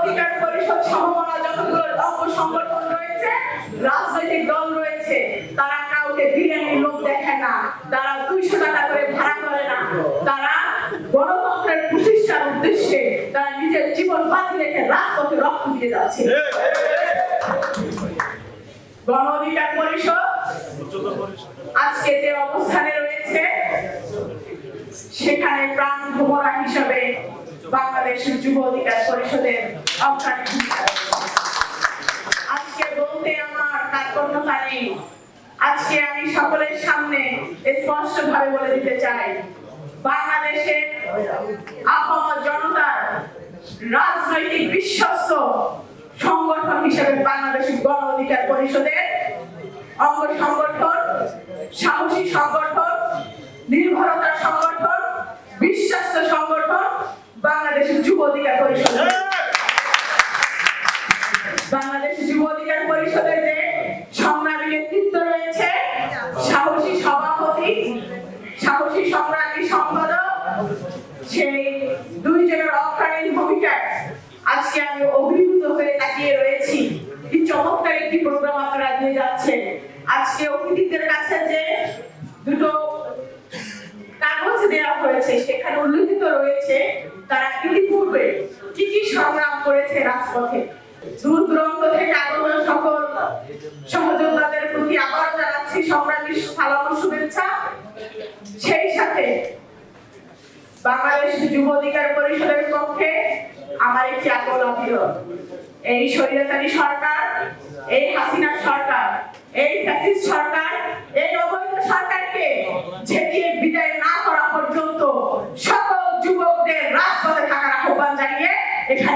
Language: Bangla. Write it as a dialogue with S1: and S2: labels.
S1: অধিকার পরিষদ সমমনা যতগুলো অঙ্গ সংগঠন রয়েছে, রাজনৈতিক দল রয়েছে, তারা কাউকে বিরিয়ানির লোক দেখে না, তারা দুইশো টাকা করে ভাড়া করে না, তারা গণতন্ত্রের প্রতিষ্ঠার উদ্দেশ্যে তারা নিজের জীবন বাজি রেখে রাজপথে রক্ত দিয়ে যাচ্ছে। গণ অধিকার পরিষদ, আজকে যে অবস্থানে রয়েছে, সেখানে প্রাণ ভোমরা হিসাবে বাংলাদেশের যুব অধিকার পরিষদের আজকে বলতে আমার কার্পণ্যতা নেই আজকে আমি সকলের সামনে স্পষ্ট ভাবে বলে দিতে চাই, বাংলাদেশের আপামর জনতার রাজনৈতিক বিশ্বস্ত সংগঠন হিসেবে বাংলাদেশের গণ অধিকার পরিষদের অঙ্গ সংগঠন, সাহসী সংগঠন নির্ভরতার সংগঠন বিশ্বস্ত সংগঠন বাংলাদেশের যুব অধিকার পরিষদ বাংলাদেশ যুব অধিকার পরিষদের যে সংগ্রামী নেতৃত্ব রয়েছে সাহসী সভাপতি সাহসী সংগ্রামী সম্পাদক সেই দুইজনের অগ্রণী ভূমিকায় আজকে আমি অভিভূত হয়ে তাকিয়ে রয়েছি। কি চমৎকার একটি প্রোগ্রাম আপনারা দিয়ে যাচ্ছেন। আজকে হয়েছে সেখানে উল্লেখিত রয়েছে, তারা ইতিপূর্বে কি কি সংগ্রাম করেছে রাজপথে? দূর দূরান্ত থেকে সকল সহযোদ্ধাদের প্রতি আবার জানাচ্ছি সালাম শুভেচ্ছা। সেই সাথে বাংলাদেশ যুব অধিকার পরিষদের পক্ষে আমার একটি আকল আবেদন এই স্বৈরাচারী সরকার, এই হাসিনা সরকার, এই ফ্যাসিস্ট সরকার, এই অবৈধ সরকারকে ঝেঁটিয়ে বিদায় না করা পর্যন্ত